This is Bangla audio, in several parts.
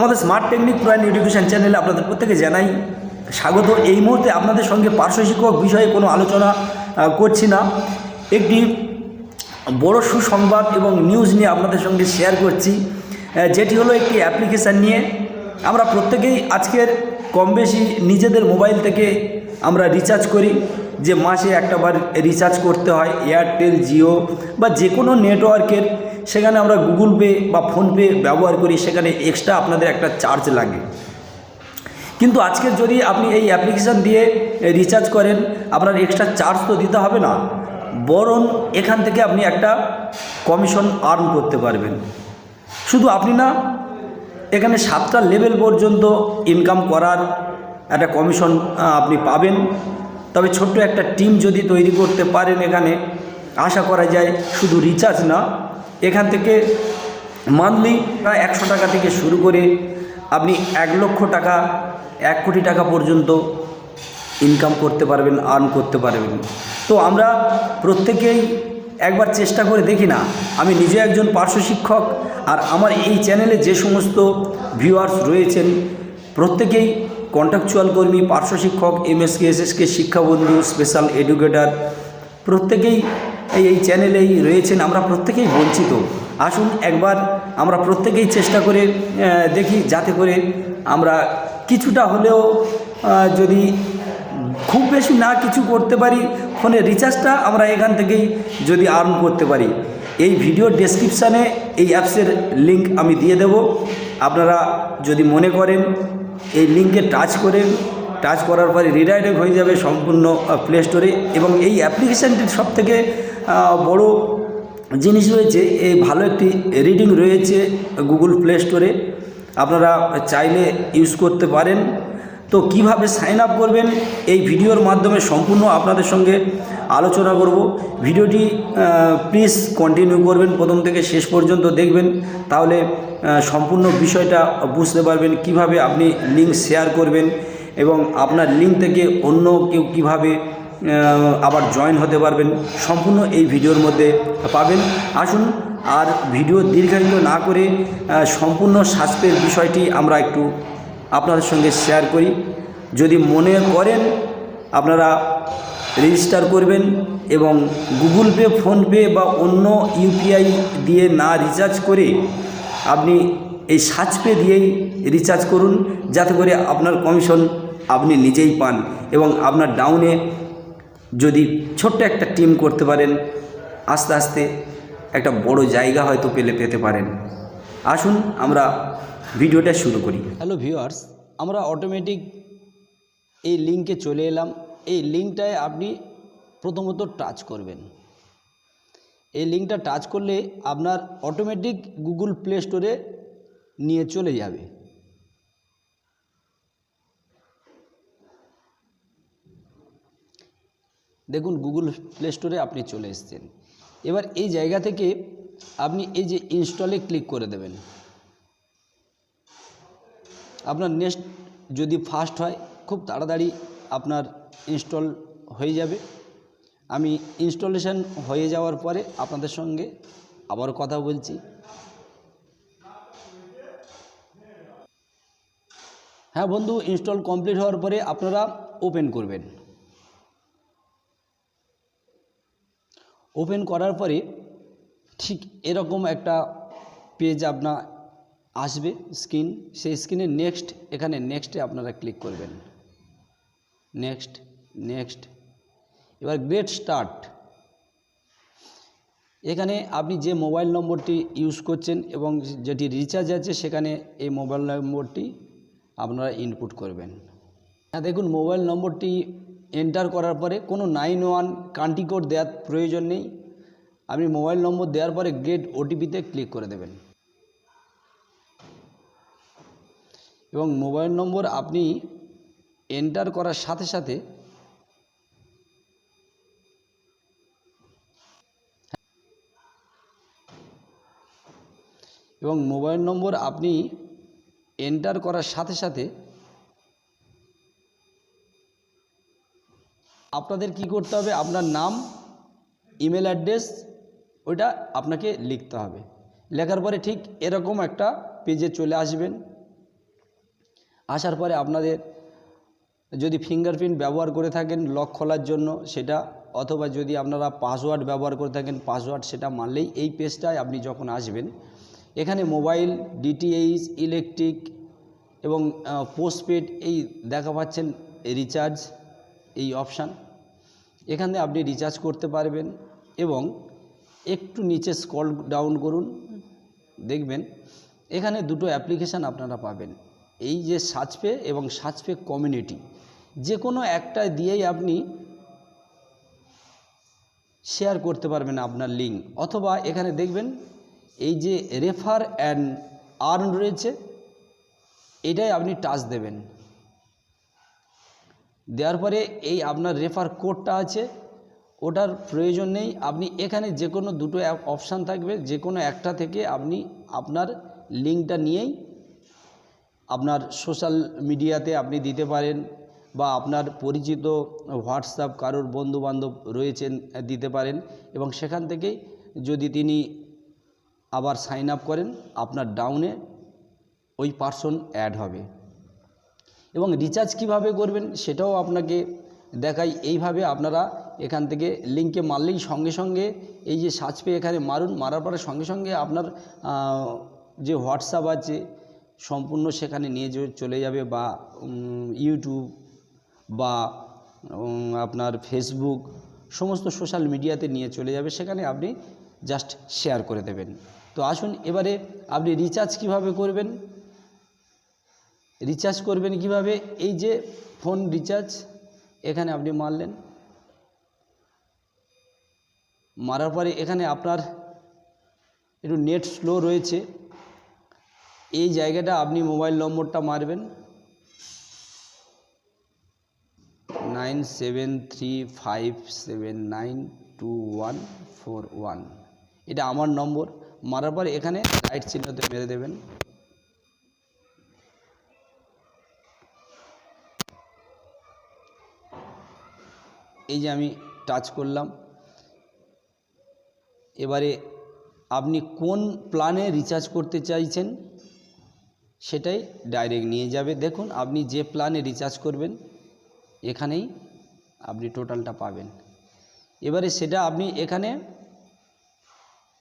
আমাদের স্মার্ট টেকনিক প্রাইম এডুকেশন চ্যানেলে আপনাদের প্রত্যেকে জানাই স্বাগত। এই মুহূর্তে আপনাদের সঙ্গে পার্শ্ব শিক্ষক বিষয়ে কোনো আলোচনা করছি না। একটি বড় সুসংবাদ এবং নিউজ নিয়ে আপনাদের সঙ্গে শেয়ার করছি যেটি হলো একটি অ্যাপ্লিকেশান নিয়ে। আমরা প্রত্যেকেই আজকের কম বেশি নিজেদের মোবাইল থেকে আমরা রিচার্জ করি, যে মাসে একটা বার রিচার্জ করতে হয় এয়ারটেল জিও বা যে কোনো নেটওয়ার্কের সেখানে আমরা গুগল পে বা ফোনপে ব্যবহার করি, সেখানে এক্সট্রা আপনাদের একটা চার্জ লাগে। কিন্তু আজকে যদি আপনি এই অ্যাপ্লিকেশান দিয়ে রিচার্জ করেন, আপনার এক্সট্রা চার্জ তো দিতে হবে না, বরং এখান থেকে আপনি একটা কমিশন আর্ন করতে পারবেন। শুধু আপনি না, এখানে সাতটা লেভেল পর্যন্ত ইনকাম করার একটা কমিশন আপনি পাবেন। তবে ছোট্ট একটা টিম যদি তৈরি করতে পারেন এখানে, আশা করা যায় শুধু রিচার্জ না এখান থেকে মান্থলি প্রায় একশো টাকা থেকে শুরু করে আপনি এক লক্ষ টাকা, এক কোটি টাকা পর্যন্ত ইনকাম করতে পারবেন আর্ন করতে পারবেন। তো আমরা প্রত্যেকেই একবার চেষ্টা করে দেখি না, আমি নিজে একজন পার্শ্ব শিক্ষক আর আমার এই চ্যানেলে যে সমস্ত ভিউয়ার্স রয়েছেন, প্রত্যেকেই কন্ট্রাকচুয়াল কর্মী, পার্শ্ব শিক্ষক এমএসকে এসএসকে শিক্ষাবন্ধু স্পেশাল এডুকেটর প্রত্যেকেই এই এই চ্যানেলেই রয়েছেন, আমরা প্রত্যেকেই বঞ্চিত আসুন একবার আমরা প্রত্যেকেই চেষ্টা করে দেখি, যাতে করে আমরা কিছুটা হলেও যদি খুব বেশি না কিছু করতে পারি ফোনের রিচার্জটা আমরা এখান থেকেই যদি আর্ন করতে পারি। এই ভিডিও ডেসক্রিপশানে এই অ্যাপসের লিংক আমি দিয়ে দেব। আপনারা যদি মনে করেন, এই লিঙ্কে টাচ করেন টাচ করার পরে রিডাইরেক্ট হয়ে যাবে সম্পূর্ণ প্লে স্টোরে এবং এই অ্যাপ্লিকেশানটির সবথেকে বড় জিনিস রয়েছে এই ভালো একটি রিডিং রয়েছে গুগল প্লে স্টোরে আপনারা চাইলে ইউজ করতে পারেন। তো কীভাবে সাইন আপ করবেন, এই ভিডিওর মাধ্যমে সম্পূর্ণ আপনাদের সঙ্গে আলোচনা করব। ভিডিওটি প্লিজ কন্টিনিউ করবেন প্রথম থেকে শেষ পর্যন্ত দেখবেন। তাহলে সম্পূর্ণ বিষয়টা বুঝতে পারবেন কীভাবে আপনি লিঙ্ক শেয়ার করবেন এবং আপনার লিঙ্ক থেকে অন্য কেউ কীভাবে আবার জয়েন হতে পারবেন। সম্পূর্ণ এই ভিডিওর মধ্যে পাবেন। আসুন আর ভিডিও দীর্ঘায়িত না করে সম্পূর্ণ স্বাস্থ্যের বিষয়টি আমরা একটু আপনাদের সঙ্গে শেয়ার করি। যদি মনে করেন আপনারা রেজিস্টার করবেন এবং গুগল পে ফোনপে বা অন্য ইউপিআই দিয়ে না রিচার্জ করে আপনি এই সার্চ পে দিয়েই রিচার্জ করুন। যাতে করে আপনার কমিশন আপনি নিজেই পান এবং আপনার ডাউনে যদি ছোট্ট একটা টিম করতে পারেন, আস্তে আস্তে একটা বড় জায়গা হয়তো পেলে পেতে পারেন। আসুন আমরা ভিডিওটা শুরু করি। হ্যালো ভিউয়ার্স আমরা অটোমেটিক এই লিঙ্কে চলে এলাম। এই লিঙ্কটায় আপনি প্রথমত টাচ করবেন। এই লিঙ্কটা টাচ করলে আপনার অটোমেটিক গুগল প্লে স্টোরে নিয়ে চলে যাবে। দেখুন গুগল প্লে স্টোরে আপনি চলে এসেছেন। এবার এই জায়গা থেকে আপনি এই যে ইনস্টলে ক্লিক করে দেবেন। আপনার নেক্সট যদি ফাস্ট হয়, খুব তাড়াতাড়ি আপনার ইনস্টল হয়ে যাবে। আমি ইনস্টলেশন হয়ে যাওয়ার পরে আপনাদের সঙ্গে আবার কথা বলছি। হ্যাঁ বন্ধু ইনস্টল কমপ্লিট হওয়ার পরে আপনারা ওপেন করবেন। ওপেন করার পরে ঠিক এরকম একটা পেজ আপনার আসবে স্ক্রিন সেই স্ক্রিনে নেক্সট এখানে নেক্সটে আপনারা ক্লিক করবেন। নেক্সট নেক্সট এবার গ্রেট স্টার্ট এখানে আপনি যে মোবাইল নম্বরটি ইউজ করছেন এবং যেটি রিচার্জ আছে, সেখানে এই মোবাইল নম্বরটি আপনারা ইনপুট করবেন। হ্যাঁ দেখুন মোবাইল নম্বরটি এন্টার করার পরে কোনো নাইন ওয়ান কান্ট্রি কোড দেওয়ার প্রয়োজন নেই। আপনি মোবাইল নম্বর দেওয়ার পরে গেট ওটিপিতে ক্লিক করে দেবেন। এবং মোবাইল নম্বর আপনি এন্টার করার সাথে সাথে এবং মোবাইল নম্বর আপনি এন্টার করার সাথে সাথে আপনাদের কি করতে হবে? আপনার নাম ইমেল অ্যাড্রেস ওইটা আপনাকে লিখতে হবে। লেখার পরে ঠিক এরকম একটা পেজে চলে আসবেন। আসার পরে আপনাদের যদি ফিঙ্গারপ্রিন্ট ব্যবহার করে থাকেন লক খোলার জন্য, সেটা অথবা যদি আপনারা পাসওয়ার্ড ব্যবহার করে থাকেন পাসওয়ার্ড সেটা মানলেই এই পেজটায় আপনি যখন আসবেন, এখানে মোবাইল ডিটিএইচ ইলেকট্রিক এবং পোস্টপেড এই দেখা পাচ্ছেন রিচার্জ এই অপশান। এখানে আপনি রিচার্জ করতে পারবেন এবং একটু নিচে স্কল ডাউন করুন। দেখবেন এখানে দুটো অ্যাপ্লিকেশান আপনারা পাবেন। এই যে সার্চপে এবং সার্চপে কমিউনিটি যে কোনো একটা দিয়েই আপনি শেয়ার করতে পারবেন আপনার লিঙ্ক অথবা এখানে দেখবেন এই যে রেফার অ্যান্ড আর্ন রয়েছে, এটাই আপনি টাচ দেবেন। দেওয়ার পরে এই আপনার রেফার কোডটা আছে, ওটার প্রয়োজন নেই। আপনি এখানে যে কোনো দুটো অপশান থাকবে, যে কোনো একটা থেকে আপনি আপনার লিঙ্কটা নিয়েই আপনার সোশ্যাল মিডিয়াতে আপনি দিতে পারেন বা আপনার পরিচিত হোয়াটসঅ্যাপ কারোর বন্ধুবান্ধব রয়েছেন, দিতে পারেন এবং সেখান থেকেই যদি তিনি আবার সাইন আপ করেন, আপনার ডাউনে ওই পার্সন অ্যাড হবে। এবং রিচার্জ কীভাবে করবেন সেটাও আপনাকে দেখাই। এইভাবে আপনারা এখান থেকে লিঙ্কে মারলেই সঙ্গে সঙ্গে এই যে সার্চ পেয়ে এখানে মারুন, মারার পরে সঙ্গে সঙ্গে আপনার যে হোয়াটসঅ্যাপ আছে, সম্পূর্ণ সেখানে নিয়ে চলে যাবে বা ইউটিউব বা আপনার ফেসবুক সমস্ত সোশ্যাল মিডিয়াতে নিয়ে চলে যাবে। সেখানে আপনি জাস্ট শেয়ার করে দেবেন। তো আসুন, এবারে আপনি রিচার্জ কীভাবে করবেন? রিচার্জ করবেন কীভাবে? এই যে ফোন রিচার্জ এখানে আপনি মারলেন। মারার পরে এখানে আপনার একটু নেট স্লো রয়েছে। এই জায়গাটা আপনি মোবাইল নম্বরটা মারবেন। Nine seven three five seven nine two one four one এটা আমার নম্বর। মারার পর এখানে রাইট চিহ্নতে মেরে দেবেন। এই যে আমি টাচ করলাম। এবারে আপনি কোন প্ল্যানে রিচার্জ করতে চাইছেন, সেটাই ডাইরেক্ট নিয়ে যাবে। দেখুন, আপনি যে প্ল্যানে রিচার্জ করবেন, এখানেই আপনি টোটালটা পাবেন। এবারে সেটা আপনি এখানে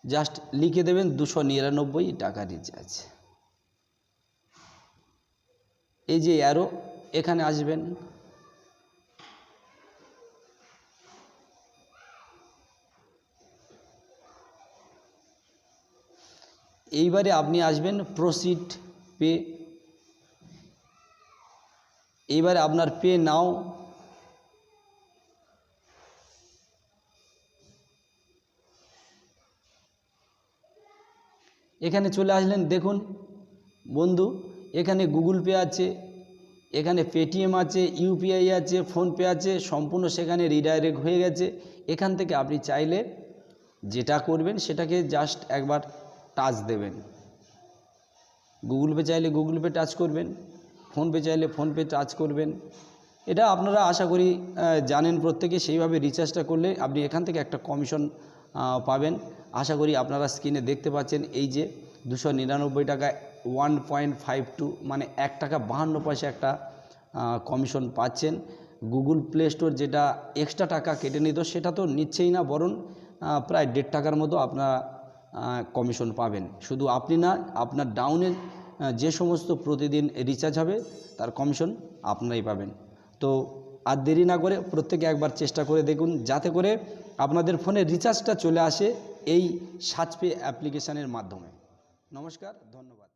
জাস্ট লিখে দেবেন দুশো নিরানব্বই টাকা রিচার্জ এই যে অ্যারো এখানে আসবেন। এইবারে আপনি আসবেন প্রসিড পে এইবারে আপনার পে নাও এখানে চলে আসলেন, দেখুন বন্ধু, এখানে গুগল পে আছে, এখানে পেটিএম আছে, ইউপিআই আছে, ফোনপে আছে, সম্পূর্ণ সেখানে রিডাইরেক্ট হয়ে গেছে। এখান থেকে আপনি চাইলে যেটা করবেন, সেটাকে জাস্ট একবার টাচ দেবেন। গুগল পে চাইলে গুগল পে টাচ করবেন ফোনপে চাইলে ফোনপে টাচ করবেন। এটা আপনারা আশা করি জানেন প্রত্যেকে, সেইভাবে রিচার্জটা করলে আপনি এখান থেকে একটা কমিশন পাবেন। আশা করি আপনারা স্ক্রিনে দেখতে পাচ্ছেন, এই যে দুশো নিরানব্বই টাকা ওয়ান পয়েন্ট ফাইভ টু মানে এক টাকা বাহান্ন পয়সা একটা কমিশন পাচ্ছেন। গুগল প্লে স্টোর যেটা এক্সট্রা টাকা কেটে নিত, সেটা তো নিচ্ছেই না, বরং প্রায় দেড় টাকার মতো আপনারা কমিশন পাবেন। শুধু আপনি না, আপনার ডাউনের যে সমস্ত প্রতিদিন রিচার্জ হবে, তার কমিশন আপনারাই পাবেন। তো আর দেরি না করে প্রত্যেকে একবার চেষ্টা করে দেখুন, যাতে করে আপনাদের ফোনে রিচার্জটা চলে আসে এই সাজপে অ্যাপ্লিকেশানের মাধ্যমে। নমস্কার, ধন্যবাদ।